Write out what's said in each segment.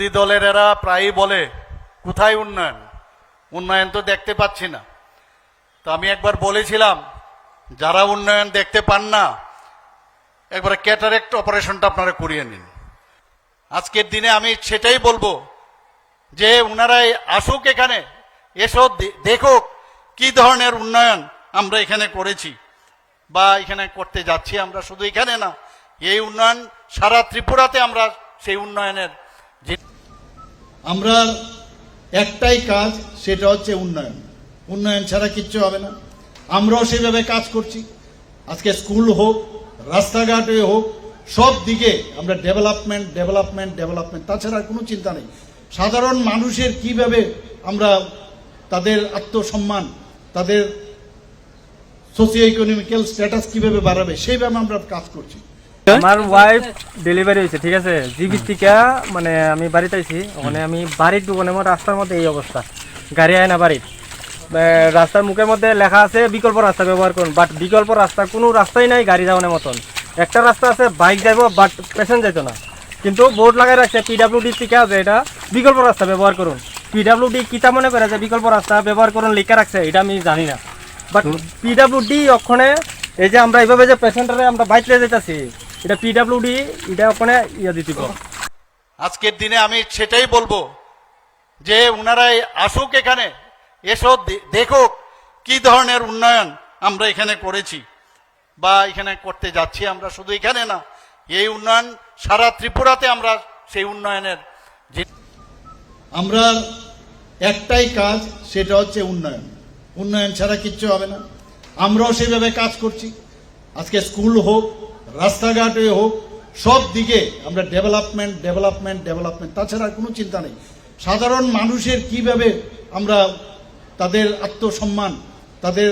বিরোধী দলের এরা প্রায়ই বলে, কোথায় উন্নয়ন? উন্নয়ন তো দেখতে পাচ্ছি না। তো আমি একবার বলেছিলাম, যারা উন্নয়ন দেখতে পান না, একবার ক্যাটারেক্ট অপারেশনটা আপনারা করিয়ে নিন। আজকের দিনে আমি সেটাই বলব যে ওনারাই আসুক এখানে, এসো দেখুক কি ধরনের উন্নয়ন আমরা এখানে করেছি বা এখানে করতে যাচ্ছি আমরা। শুধু এখানে না, এই উন্নয়ন সারা ত্রিপুরাতে আমরা সেই উন্নয়নের যে আমরা একটাই কাজ, সেটা হচ্ছে উন্নয়ন। উন্নয়ন ছাড়া কিচ্ছু হবে না। আমরাও সেভাবে কাজ করছি। আজকে স্কুল হোক, রাস্তাঘাটে হোক, সব দিকে আমরা ডেভেলপমেন্ট ডেভেলপমেন্ট ডেভেলপমেন্ট। তাছাড়া কোনো চিন্তা নেই। সাধারণ মানুষের কীভাবে আমরা তাদের আত্মসম্মান, তাদের সোশিও ইকোনমিক্যাল স্ট্যাটাস কীভাবে বাড়াবে, সেইভাবে আমরা কাজ করছি। আমার ওয়াইফ ডেলিভারি হয়েছে ঠিক আছে? জিবির থেকে মানে আমি বাড়িতে আইছি। ওখানে আমি বাড়ির দোকানে আমার রাস্তার মধ্যে এই অবস্থা। গাড়ি আয় না বাড়ির। রাস্তার মুখের মধ্যে লেখা আছে বিকল্প রাস্তা ব্যবহার করুন। বাট বিকল্প রাস্তা কোনো রাস্তাই নাই গাড়ি যাওয়ানোর মতন। একটা রাস্তা আছে বাইক যাইব বাট পেশেন্ট যাইতো না। কিন্তু বোর্ড লাগাই রাখছে পিডাব্লিউডি থেকে আছে এটা বিকল্প রাস্তা ব্যবহার করুন। পিডাব্লিউডি কিতা মনে করে যে বিকল্প রাস্তা ব্যবহার করুন লিখে রাখছে এটা আমি জানি না। বাট পিডাব্লিউডি ওখানে এই যে আমরা এইভাবে যে পেশেন্টারে আমরা বাইক লিয়ে যেতেছি এটা পিডাব্লিউডি এটা ওখানে ইয়ে দিতে আজকের দিনে আমি সেটাই বলব যে ওনারাই আসুক এখানে এসো দেখুক কি ধরনের উন্নয়ন আমরা এখানে করেছি বা এখানে করতে যাচ্ছি আমরা শুধু এখানে না এই উন্নয়ন সারা ত্রিপুরাতে আমরা সেই উন্নয়নের যে আমরা একটাই কাজ সেটা হচ্ছে উন্নয়ন। উন্নয়ন ছাড়া কিচ্ছু হবে না। আমরাও সেভাবে কাজ করছি। আজকে স্কুল হোক রাস্তাঘাটে হোক, সব দিকে আমরা ডেভেলপমেন্ট ডেভেলপমেন্ট ডেভেলপমেন্ট তাছাড়া কোনো চিন্তা নেই। সাধারণ মানুষের কীভাবে আমরা তাদের আত্মসম্মান, তাদের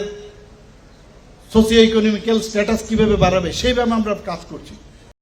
সোশিও ইকোনমিক্যাল স্ট্যাটাস কীভাবে বাড়াবে সেইভাবে আমরা কাজ করছি।